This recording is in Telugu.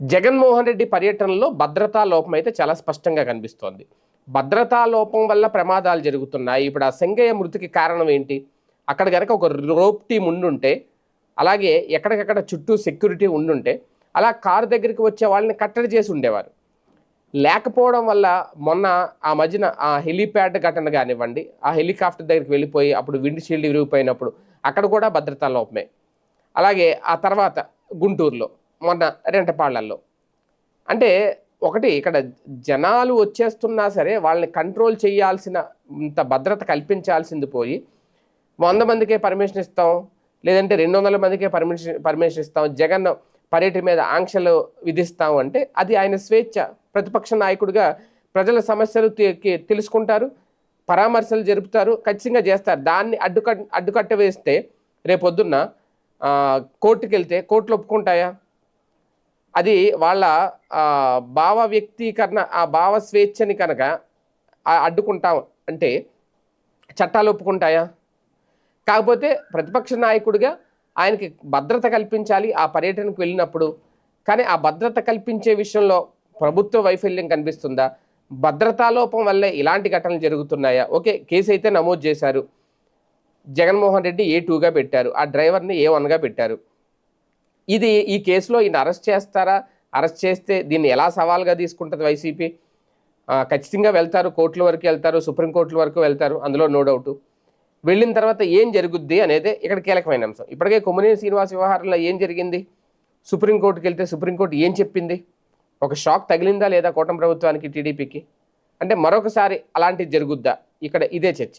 జగన్మోహన్ రెడ్డి పర్యటనలో భద్రతా లోపం అయితే చాలా స్పష్టంగా కనిపిస్తోంది. భద్రతా లోపం వల్ల ప్రమాదాలు జరుగుతున్నాయి. ఇప్పుడు ఆ సెంగయ్య మృతికి కారణం ఏంటి? అక్కడ కనుక ఒక రోప్ టీం ఉండుంటే అలాగే ఎక్కడికక్కడ చుట్టూ సెక్యూరిటీ ఉండుంటే అలా కారు దగ్గరికి వచ్చే వాళ్ళని కట్టడి చేసి ఉండేవారు. లేకపోవడం వల్ల మొన్న ఆ మధ్యన ఆ హెలీప్యాడ్ ఘటన కానివ్వండి ఆ హెలికాప్టర్ దగ్గరికి వెళ్ళిపోయి అప్పుడు విండ్ షీల్డ్ విరిగిపోయినప్పుడు అక్కడ కూడా భద్రతా లోపమే. అలాగే ఆ తర్వాత గుంటూరులో మొన్న రెంటపాళ్ళలో అంటే ఒకటి ఇక్కడ జనాలు వచ్చేస్తున్నా సరే వాళ్ళని కంట్రోల్ చేయాల్సిన ఇంత భద్రత కల్పించాల్సింది పోయి వంద మందికే పర్మిషన్ ఇస్తాం లేదంటే రెండు వందల మందికే పర్మిషన్ పర్మిషన్ ఇస్తాం జగన్ పర్యటన మీద ఆంక్షలు విధిస్తాం అంటే అది ఆయన స్వేచ్ఛ. ప్రతిపక్ష నాయకుడిగా ప్రజల సమస్యలు తెలుసుకుంటారు పరామర్శలు జరుపుతారు ఖచ్చితంగా చేస్తారు. దాన్ని అడ్డుకట్ అడ్డుకట్ట వేస్తే రేపొద్దున్న కోర్టుకెళ్తే వెళ్తే కోర్టులు ఒప్పుకుంటాయా? అది వాళ్ళ భావ వ్యక్తీకరణ ఆ భావ స్వేచ్ఛని కనుక అడ్డుకుంటాం అంటే చట్టాలు ఒప్పుకుంటాయా? కాకపోతే ప్రతిపక్ష నాయకుడిగా ఆయనకి భద్రత కల్పించాలి ఆ పర్యటనకు వెళ్ళినప్పుడు. కానీ ఆ భద్రత కల్పించే విషయంలో ప్రభుత్వ వైఫల్యం కనిపిస్తుందా? భద్రతాలోపం వల్లే ఇలాంటి ఘటనలు జరుగుతున్నాయా? ఓకే కేసు అయితే నమోదు చేశారు. జగన్మోహన్ రెడ్డి ఏ టూగా పెట్టారు? ఆ డ్రైవర్ని ఏ వన్గా పెట్టారు? ఇది ఈ కేసులో ఈయన అరెస్ట్ చేస్తారా? అరెస్ట్ చేస్తే దీన్ని ఎలా సవాల్గా తీసుకుంటుంది వైసీపీ? ఖచ్చితంగా వెళ్తారు కోర్టుల వరకు వెళ్తారు సుప్రీంకోర్టుల వరకు వెళ్తారు అందులో నో డౌట్. వెళ్ళిన తర్వాత ఏం జరుగుద్ది అనేది ఇక్కడ కీలకమైన అంశం. ఇప్పటికే కొమ్మనేని శ్రీనివాస్ వ్యవహారంలో ఏం జరిగింది? సుప్రీంకోర్టుకి వెళ్తే సుప్రీంకోర్టు ఏం చెప్పింది? ఒక షాక్ తగిలిందా లేదా కూటమి ప్రభుత్వానికి టీడీపీకి? అంటే మరొకసారి అలాంటిది జరుగుద్దా? ఇక్కడ ఇదే చర్చ.